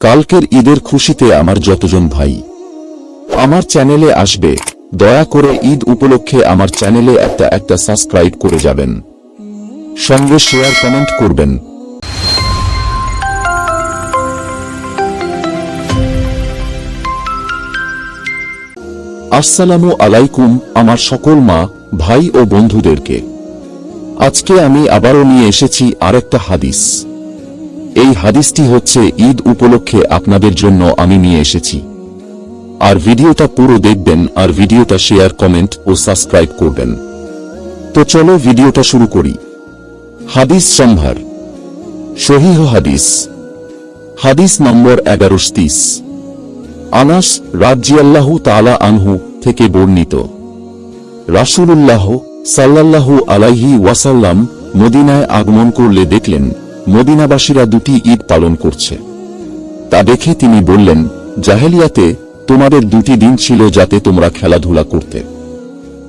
কালকের ঈদের খুশিতে আমার যতজন ভাই। আমার চ্যানেলে আসবে, দয়া করে ঈদ উপলক্ষে আমার চ্যানেলে একটা একটা সাবস্ক্রাইব করে যাবেন। সঙ্গে শেয়ার কমেন্ট করবেন। আসসালামু আলাইকুম আমার সকল মা, ভাই ও বন্ধুদেরকে। আজকে আমি আবারও নিয়ে এসেছি আরেকটা হাদিস। এই হাদিসটি হচ্ছে ঈদ উপলক্ষে আপনাদের জন্য আমি নিয়ে এসেছি। আর ভিডিওটা পুরো দেখবেন, আর ভিডিওটা শেয়ার, কমেন্ট ও সাবস্ক্রাইব করবেন। তো চলো ভিডিওটা শুরু করি। হাদিস সম্ভার। সহিহ হাদিস। হাদিস নম্বর এগারোশ তিস আনাস রাজিয়াল্লাহু তালা আনহু থেকে বর্ণিত। রাসূলুল্লাহ সাল্লাল্লাহু আলাইহি ওয়াসাল্লাম মদিনায় আগমন করলে দেখলেন মদিনাবাসীরা দুটি ঈদ পালন করছে। তা দেখে তিনি বললেন, জাহেলিয়াতে তোমাদের দুটি দিন ছিল যাতে তোমরা খেলাধুলা করতে।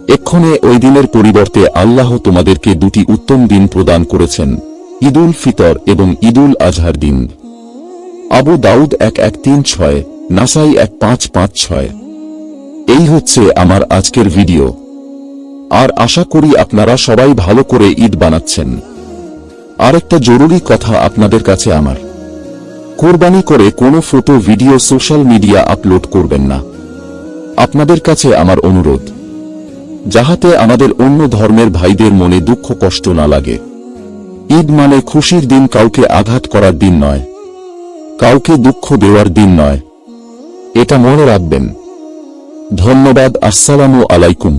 এক্ষণে ওই দিনের পরিবর্তে আল্লাহ তোমাদেরকে দুটি উত্তম দিন প্রদান করেছেন, ঈদুল ফিতর এবং ঈদুল আজহার দিন। আবু দাউদ এক এক তিন ছয়, নাসাই এক পাঁচ পাঁচ ছয়। এই হচ্ছে আমার আজকের ভিডিও। আর আশা করি আপনারা সবাই ভালো করে ঈদ বানাচ্ছেন। আরেকটা জরুরি কথা আপনাদের কাছে আমার। কোরবানি করে কোনো photo, video, social media upload করবেন না। আপনাদের কাছে আমার অনুরোধ, যাহাতে আমাদের অন্য ধর্মের ভাইদের মনে দুঃখ, কষ্ট না লাগে। ঈদ মানে খুশির দিন, কাউকে আঘাত করার দিন নয়, কাউকে দুঃখ দেওয়ার দিন নয়। এটা মনে রাখবেন। ধন্যবাদ, আসসালামু আলাইকুম।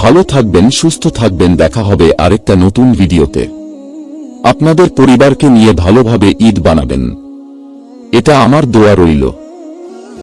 ভালো থাকবেন, সুস্থ থাকবেন, দেখা হবে আরেকটা নতুন ভিডিওতে। আপনাদের পরিবারকে নিয়ে ভালোভাবে ঈদ বানাবেন। এটা আমার দোয়া রইল।